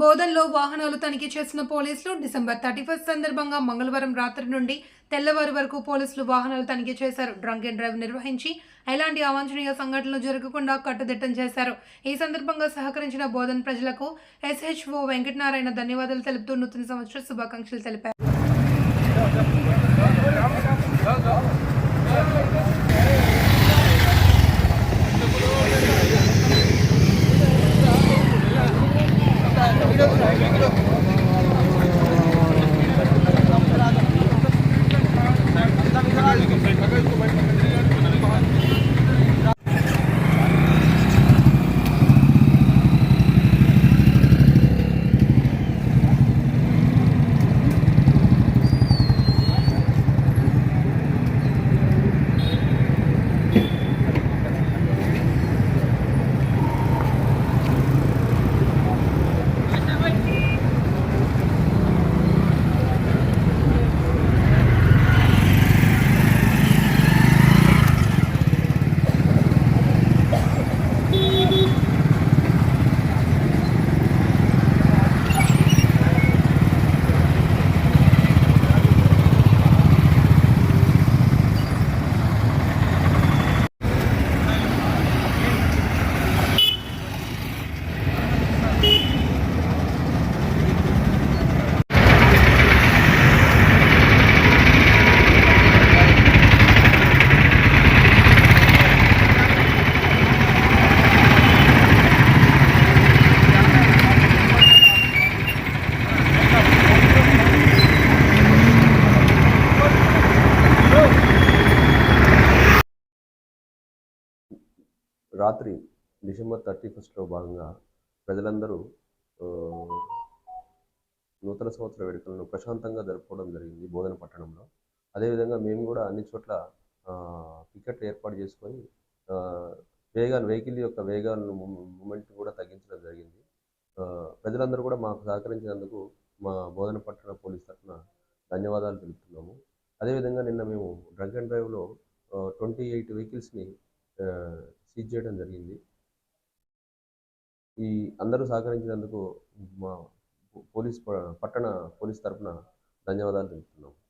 బోధన్లో వాహనాలు తనిఖీ చేసిన పోలీసులు డిసెంబర్ థర్టీ ఫస్ట్ సందర్భంగా మంగళవారం రాత్రి నుండి తెల్లవారు వరకు పోలీసులు వాహనాలు తనిఖీ చేశారు. డ్రంక్ అండ్ డ్రైవ్ నిర్వహించి ఎలాంటి అవాంఛనీయ సంఘటనలు జరగకుండా కట్టుదిట్టం చేశారు. ఈ సందర్భంగా సహకరించిన బోధన్ ప్రజలకు ఎస్హెచ్ఓ వెంకటనారాయణ ధన్యవాదాలు తెలుపుతూ నూతన సంవత్సర శుభాకాంక్షలు తెలిపారు. రాత్రి డిసెంబర్ థర్టీ ఫస్ట్లో భాగంగా ప్రజలందరూ నూతన సంవత్సర వేడుకలను ప్రశాంతంగా జరుపుకోవడం జరిగింది బోధన పట్టణంలో. అదేవిధంగా మేము కూడా అన్ని చోట్ల టికెట్ పికెట్లు ఏర్పాటు చేసుకొని వేగాలు వేగాన్ని వెహికల్ యొక్క వేగాలను మూమెంట్ కూడా తగ్గించడం జరిగింది. ప్రజలందరూ కూడా మాకు సహకరించినందుకు మా బోధన పట్టణ పోలీస్ తరఫున ధన్యవాదాలు తెలుపుతున్నాము. అదేవిధంగా నిన్న మేము డ్రగ్ అండ్ డ్రైవ్లో ట్వంటీ ఎయిట్ వెహికల్స్ని సీజ్ చేయడం జరిగింది. ఈ అందరూ సహకరించినందుకు మా పోలీస్ ప- పట్టణ పోలీస్ తరఫున ధన్యవాదాలు తెలుపుతున్నాము